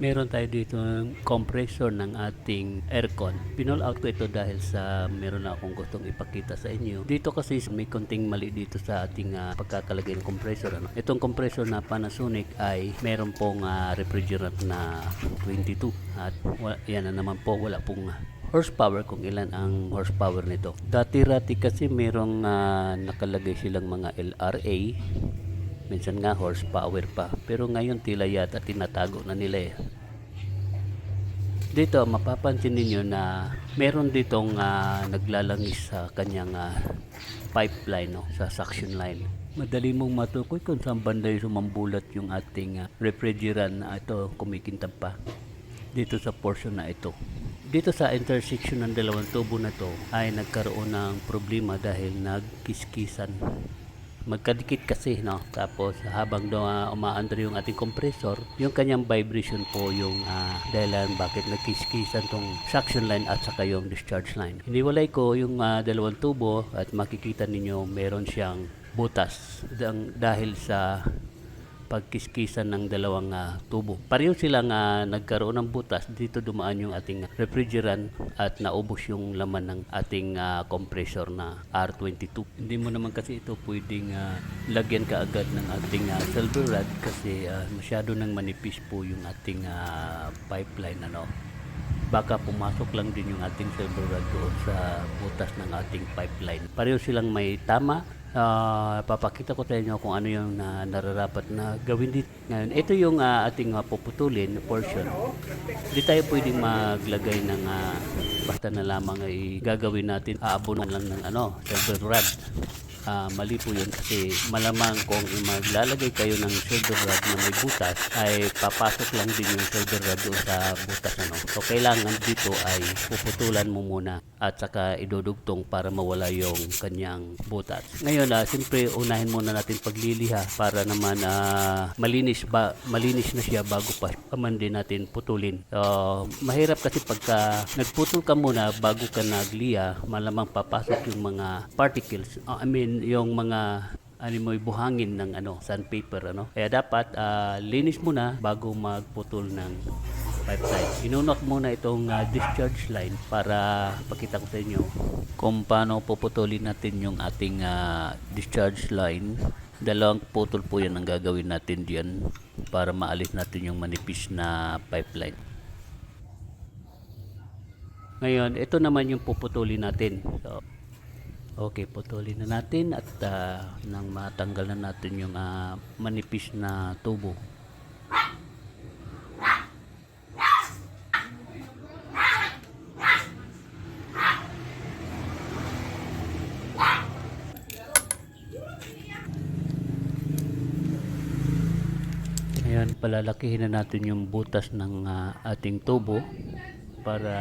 Meron tayo dito ng compressor ng ating aircon. Pinol out ko ito dahil sa meron na akong gustong ipakita sa inyo. Dito kasi may konting mali dito sa ating ah, pagkakalagay ng compressor. Ano? Itong compressor na Panasonic ay meron pong ah, refrigerant na 22 at wa- yan na naman po wala pong ah, horsepower kung ilan ang horsepower nito. Dati-rati kasi merong ah, nakalagay silang mga LRA minsan nga horsepower pa. Pero ngayon tila yata tinatago na nila eh. Dito mapapansin ninyo na meron ditong ah, naglalangis sa kanyang ah, pipeline no, sa suction line. Madali mong matukoy kung saan banda yung sumambulat yung ating ah, refrigerant na ito kumikintab pa. Dito sa portion na ito. Dito sa intersection ng dalawang tubo na to ay nagkaroon ng problema dahil nagkiskisan magkadikit kasi no? Tapos habang uh, umaandar yung ating compressor yung kanyang vibration po yung ah, dahilan bakit nagkiskisan tong suction line at saka yung discharge line. Hiniwalay ko yung ah, dalawang tubo at makikita ninyo meron siyang butas. Dahil sa pagkiskisan ng dalawang ah, tubo. Pareho silang ah, nagkaroon ng butas. Dito dumaan yung ating refrigerant at naubos yung laman ng ating ah, compressor na R22. Hindi mo naman kasi ito pwedeng ah, lagyan ka agad ng ating ah, silver rod kasi ah, masyado nang manipis po yung ating ah, pipeline ano baka pumasok lang din yung ating silver rod doon sa butas ng ating pipeline. Pareho silang may tama. Ah, papakita ko sa inyo kung ano yung na, nararapat na gawin dito. Ngayon, ito yung ah, ating ah, puputulin portion. Hindi tayo pwedeng maglagay ng ah, basta na lamang ay gagawin natin aabonon lang ng ano, silver rod. Ah, mali po yun kasi malamang kung maglalagay kayo ng silver rod na may butas ay papasok lang din yung silver rod doon sa butas ano. So kailangan dito ay puputulan mo muna at saka idudugtong para mawala yung kanyang butas. Ngayon ah, siyempre unahin muna natin pagliliha para naman ah, malinis ba malinis na siya bago pa paman din natin putulin. So, mahirap kasi pagka nagputol ka muna bago ka nagliha, malamang papasok yung mga particles. Ah, I mean yung mga ano mo buhangin ng ano sandpaper ano. Kaya dapat ah, linis muna bago magputol ng pipeline. Inunot muna itong ah, discharge line para pakita ko sa inyo kung paano puputulin natin yung ating ah, discharge line. Dalawang putol po yan ang gagawin natin diyan para maalis natin yung manipis na pipeline. Ngayon ito naman yung puputulin natin. So, Okay, putulin na natin at ah, nang matanggal na natin yung ah, manipis na tubo. Ayan, palalakihin na natin yung butas ng ah, ating tubo para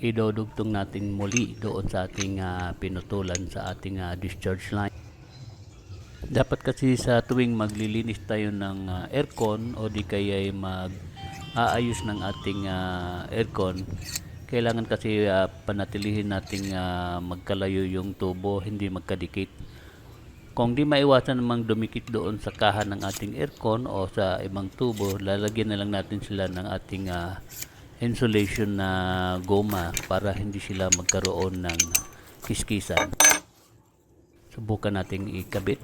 idodugtong natin muli doon sa ating ah, pinutulan sa ating ah, discharge line. Dapat kasi sa tuwing maglilinis tayo ng ah, aircon o di kaya ay mag aayos ng ating ah, aircon, kailangan kasi ah, panatilihin nating ah, magkalayo yung tubo, hindi magkadikit. Kung di maiwasan namang dumikit doon sa kahan ng ating aircon o sa ibang tubo, lalagyan na lang natin sila ng ating ah, insulation na goma para hindi sila magkaroon ng kiskisan. Subukan nating ikabit.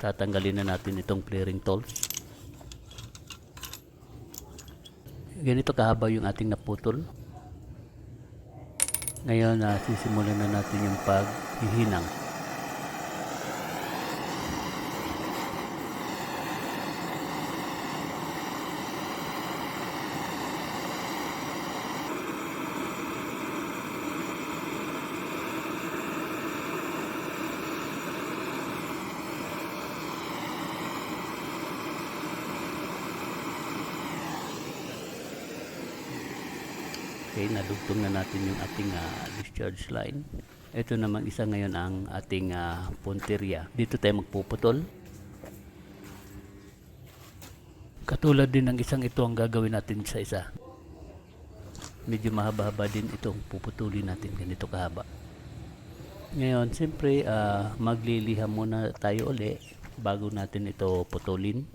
Tatanggalin na natin itong clearing tools. Ganito kahaba yung ating naputol. Ngayon, na sisimulan na natin yung paghihinang. Okay, nadugtong na natin yung ating ah, discharge line. Ito naman isa ngayon ang ating ah, punteriya. Dito tayo magpuputol. Katulad din ng isang ito ang gagawin natin sa isa. Medyo mahaba-haba din itong puputulin natin ganito kahaba. Ngayon, siyempre, ah, magliliha muna tayo uli bago natin ito putulin.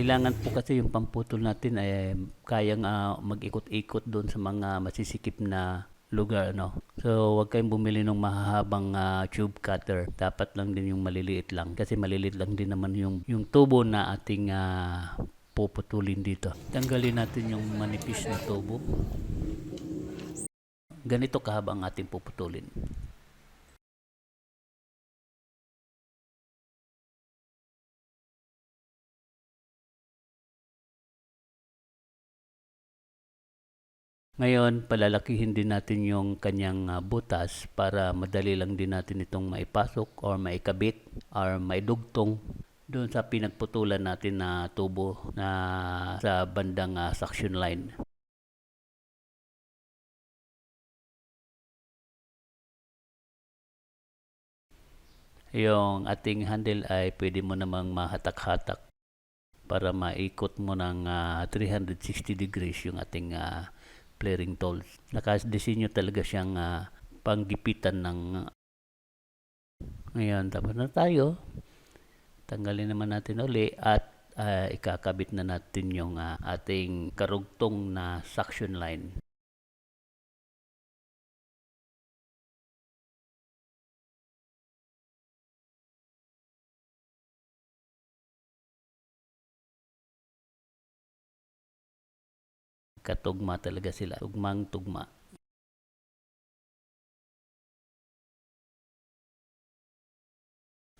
Kailangan po kasi yung pamputol natin ay kayang ah, mag-ikot-ikot doon sa mga masisikip na lugar no. So wag kayong bumili ng mahahabang ah, tube cutter. Dapat lang din yung maliliit lang kasi maliliit lang din naman yung yung tubo na ating ah, puputulin dito. Tanggalin natin yung manipis na tubo. Ganito kahaba ang ating puputulin. Ngayon, palalakihin din natin yung kanyang ah, butas para madali lang din natin itong maipasok or maikabit or maidugtong doon sa pinagputulan natin na tubo na sa bandang ah, suction line. Yung ating handle ay pwede mo namang mahatak-hatak para maikot mo ng ah, 360 degrees yung ating ah, flaring tools. Nakadesinyo talaga siyang ah, panggipitan ng ngayon, tapos na tayo. Tanggalin naman natin uli at ah, ikakabit na natin yung ah, ating karugtong na suction line. Katugma talaga sila. Tugmang tugma.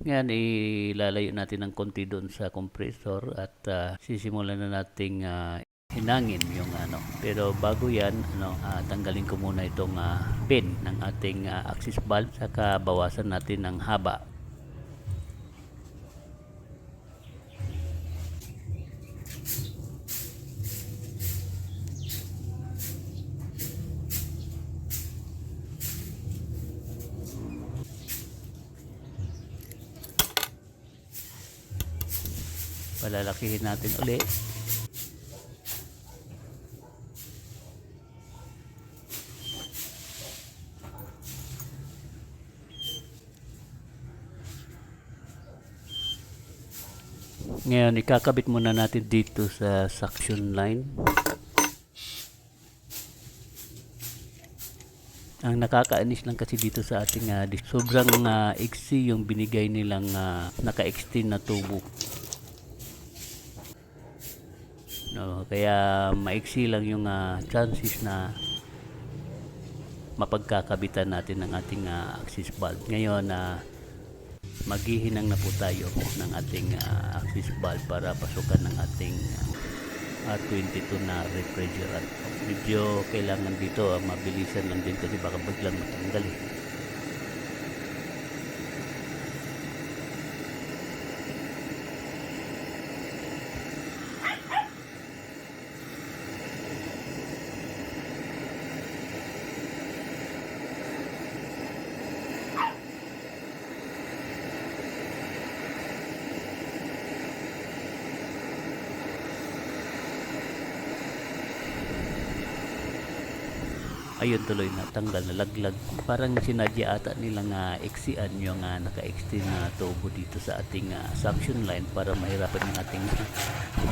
Ngayon, ilalayo natin ng konti doon sa compressor at ah, sisimulan na nating ah, hinangin yung ano. Pero bago yan, ano, ah, tanggalin ko muna itong ah, pin ng ating ah, axis valve saka bawasan natin ng haba. Palalakihin natin uli. Ngayon, ikakabit muna natin dito sa suction line. Ang nakakaanis lang kasi dito sa ating dis- sobrang ah, iksi yung binigay nilang ah, naka-extend na tubo. No, kaya maiksi lang yung ah, chances na mapagkakabitan natin ng ating ah, axis valve. Ngayon na maghihinang na po tayo ng ating ah, axis valve para pasukan ng ating ah, R22 na refrigerant. Medyo kailangan dito ah, mabilisan lang din kasi baka biglang matanggal eh. ayun tuloy na tanggal na laglag parang sinadya ata nilang uh, eksian yung uh, naka-extend na tubo dito sa ating ah, suction line para mahirapan ng ating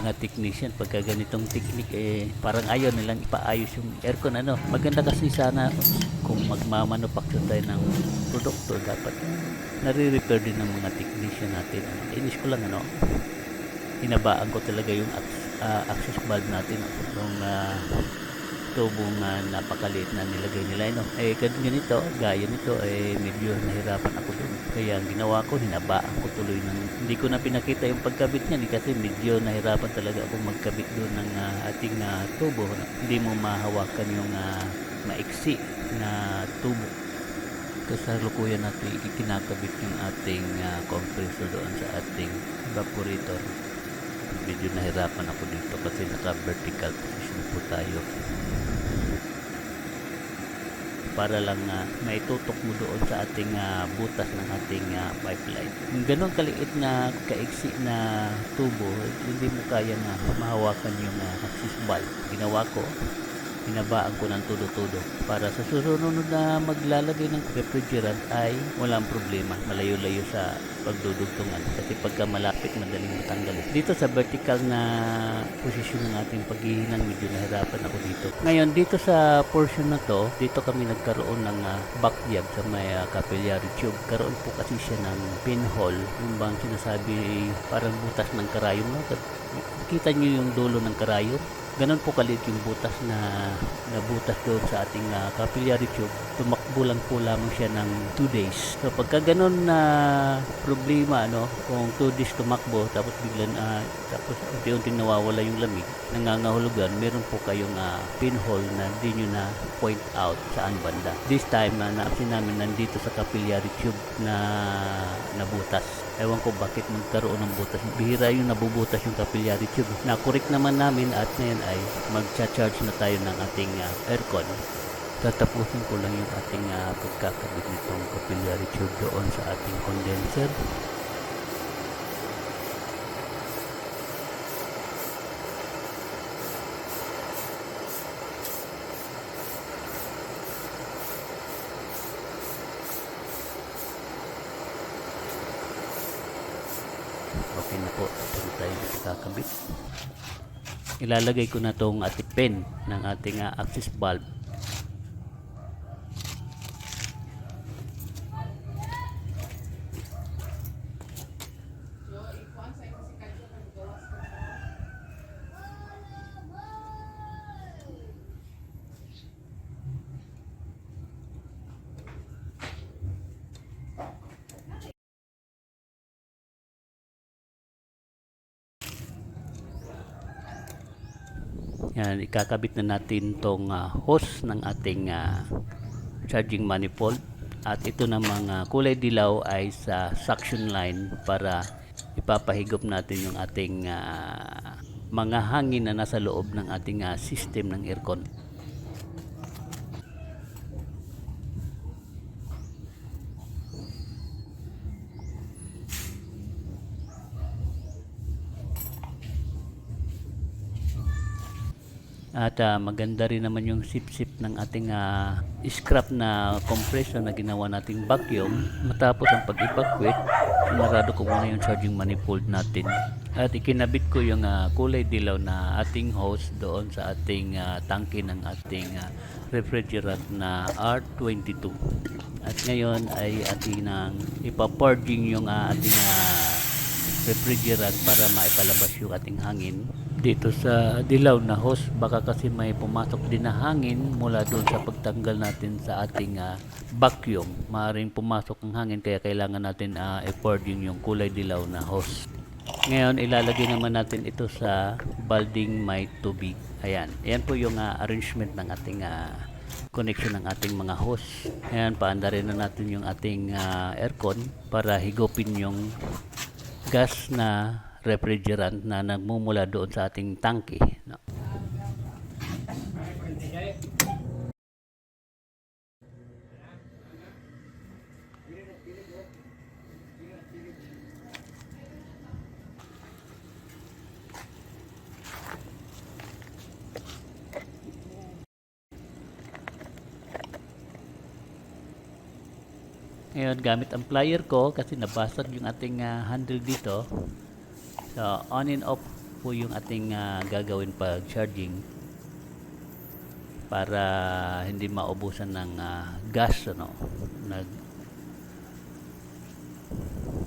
mga technician. Pagka ganitong technique eh parang ayaw nilang ipaayos yung aircon. Ano maganda kasi sana kung magmamanufacture tayo ng produkto dapat nare-repair din ng mga technician natin. Inis ko lang ano hinabaan ko talaga yung ah, access valve natin. Yung ah, tubong uh, napakaliit na nilagay nila no? Eh gan- ganito gaya nito eh medyo nahirapan ako doon kaya ang ginawa ko hinabaan ko tuloy ng hindi ko na pinakita yung pagkabit niyan eh, kasi medyo nahirapan talaga ako magkabit doon ng ah, ating na tubo. No? hindi mo mahawakan yung ah, maiksi na tubo. Kasalukuyan natin ikinakabit yung ating ah, compressor doon sa ating evaporator medyo nahirapan ako dito kasi naka vertical position po tayo para lang uh, maitutok mo doon sa ating ah, butas ng ating ah, pipeline. Yung ganun kaliit na kaiksi na tubo, hindi mo kaya na mahawakan yung uh, access valve. Ginawa ko, hinabaan ko ng todo-todo para sa susunod na maglalagay ng refrigerant ay walang problema. Malayo-layo sa pagdudugtungan kasi pagka malapit madaling matanggal. Dito sa vertical na posisyon ng ating paghihinang medyo nahirapan ako dito. Ngayon dito sa portion na to, dito kami nagkaroon ng uh, backyard sa may uh, capillary tube. Karoon po kasi siya ng pinhole, yung bang sinasabi parang butas ng karayom. No? Kita nyo yung dulo ng karayom? Ganon po kalit yung butas na nabutas doon sa ating uh, capillary tube. Lang po lamang siya ng 2 days. So pagka ganon na problema, ano, kung 2 days tumakbo, tapos biglan, uh, tapos unti-unti nawawala yung lamig, nangangahulugan, meron po kayong uh, pinhole na hindi nyo na point out saan banda. This time, uh, naapsin namin nandito sa capillary tube na nabutas. Ewan ko bakit magkaroon ng butas. Bihira yung nabubutas yung capillary tube. Na-correct naman namin at ngayon ay magcha-charge na tayo ng ating uh, aircon. Tatapusin ko lang yung ating uh, pagkakabit nitong capillary tube doon sa ating condenser. Okay na po. Na tayo kakabit. Ilalagay ko na tong ating pen ng ating uh, access valve. Yan, ikakabit na natin tong ah, hose ng ating ah, charging manifold. At ito namang ah, kulay dilaw ay sa suction line para ipapahigop natin yung ating ah, mga hangin na nasa loob ng ating ah, system ng aircon. At ah, maganda rin naman yung sip-sip ng ating ah, scrap na compressor na ginawa nating vacuum. Matapos ang pag-evacuate, sinarado ko muna yung charging manifold natin. At ikinabit ko yung ah, kulay dilaw na ating hose doon sa ating ah, tangke ng ating ah, refrigerant na R22. At ngayon ay ating nang ipapurging yung ah, ating ah, refrigerant para maipalabas yung ating hangin. Dito sa dilaw na hose baka kasi may pumasok din na hangin mula doon sa pagtanggal natin sa ating ah, vacuum. Maaaring pumasok ang hangin kaya kailangan natin uh, i-purging yung kulay dilaw na hose. Ngayon ilalagay naman natin ito sa balding may tubig. Ayan. Ayan po yung ah, arrangement ng ating ah, connection ng ating mga hose. Ayan paanda rin na natin yung ating ah, aircon para higupin yung gas na refrigerant na nagmumula doon sa ating tangke. No? Ngayon, gamit ang plier ko kasi nabasag yung ating ah, handle dito. So, on and off po yung ating ah, gagawin pag charging para hindi maubusan ng ah, gas ano nag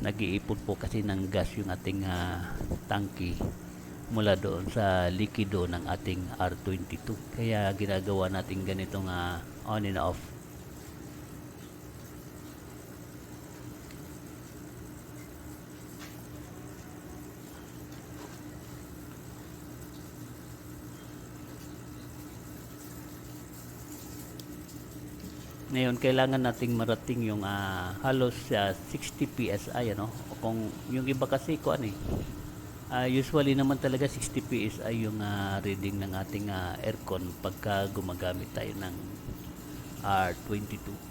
nag-iipon po kasi ng gas yung ating ah, tangke mula doon sa likido ng ating R22 kaya ginagawa natin ganitong ah, on and off Ngayon, kailangan nating marating yung ah, halos ah, 60 PSI, ano? Kung yung iba kasi ko ano eh, ah, usually naman talaga 60 PSI yung ah, reading ng ating ah, aircon pagka gumagamit tayo ng R22.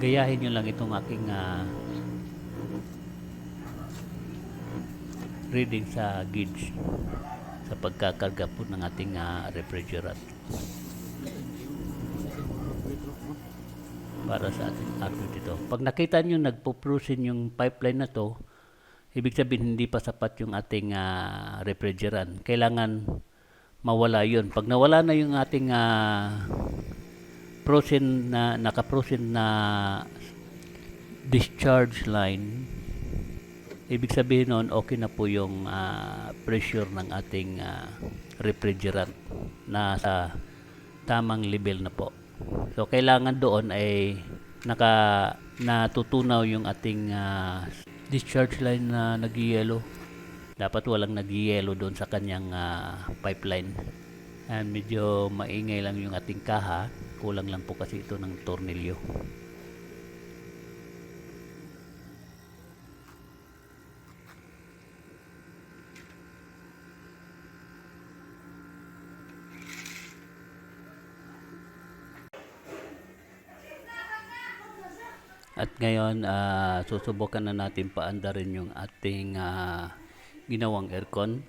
Gayahin nyo lang itong aking ah, reading sa gauge sa pagkakarga po ng ating ah, refrigerant para sa ating output ito. Pag nakita nyo nagpo-prusin yung pipeline na to, ibig sabihin hindi pa sapat yung ating ah, refrigerant. Kailangan mawala yun. Pag nawala na yung ating uh, frozen na naka-frozen na discharge line, ibig sabihin noon okay na po yung ah, pressure ng ating ah, refrigerant na sa tamang level na po. So kailangan doon ay naka natutunaw yung ating ah, discharge line na nagyelo. Dapat walang nagyelo doon sa kanyang ah, pipeline. And medyo maingay lang yung ating kaha. Kulang lang po kasi ito ng tornilyo. At ngayon, ah, susubukan na natin paandarin yung ating ah, ginawang aircon.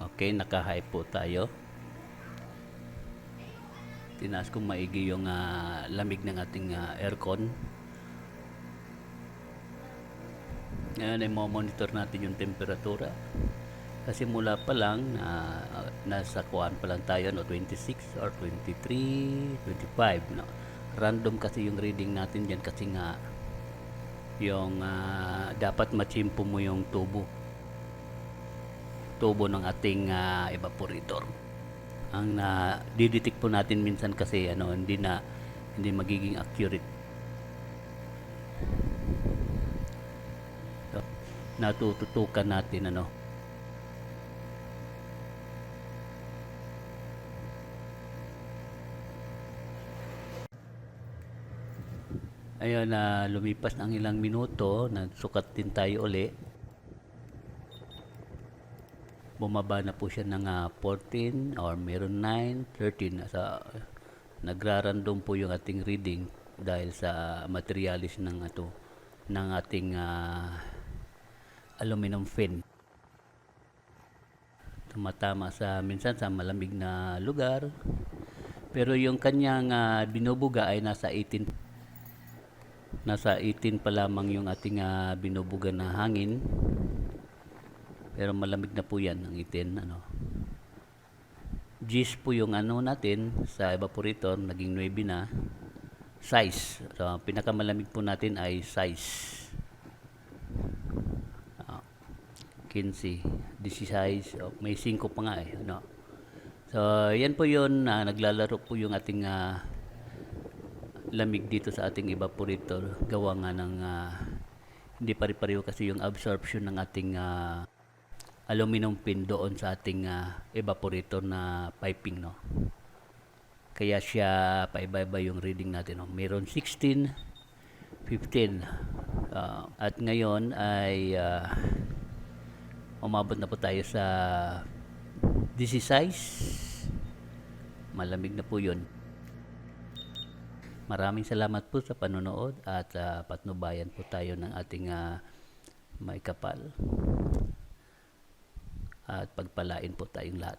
Okay, naka-high po tayo. Tinaas kong maigi yung ah, lamig ng ating ah, aircon. Ngayon ay monitor natin yung temperatura. Kasi mula pa lang, na nasa kuhaan pa lang tayo, no, 26 or 23, 25. No. Random kasi yung reading natin dyan kasi nga yung ah, dapat machimpo mo yung tubo. Tubo ng ating ah, evaporator. Ang na didetect po natin minsan kasi ano hindi na hindi magiging accurate natututukan natin ano ayun na lumipas ng ilang minuto nagsukat din tayo uli. Bumaba na po siya ng ah, 14 or meron 9 13 sa nagrarandom po yung ating reading dahil sa materialis ng ato ng ating ah, aluminum fin. Tumatama sa minsan sa malamig na lugar. Pero yung kanyang ah, binubuga ay nasa 18 nasa 18 pa lamang yung ating ah, binubuga na hangin. Pero malamig na po yan ang 18 ano. G's po yung ano natin sa evaporator naging 9 na. Size. So pinakamalamig po natin ay size. Ah, 15 this is size. Oh, may 5 pa nga eh ano. So yan po yun ah, naglalaro po yung ating ah, lamig dito sa ating evaporator. Gawa nga ng ah, hindi pare-pareho kasi yung absorption ng ating ah, aluminum pin doon sa ating ah, evaporator na piping no? Kaya siya paiba-iba yung reading natin no? meron 16 15 Ah, at ngayon ay ah, umabot na po tayo sa this is size? Malamig na po yun Maraming salamat po sa panonood at ah, patnubayan po tayo ng ating ah, may kapal. At pagpalain po tayong lahat.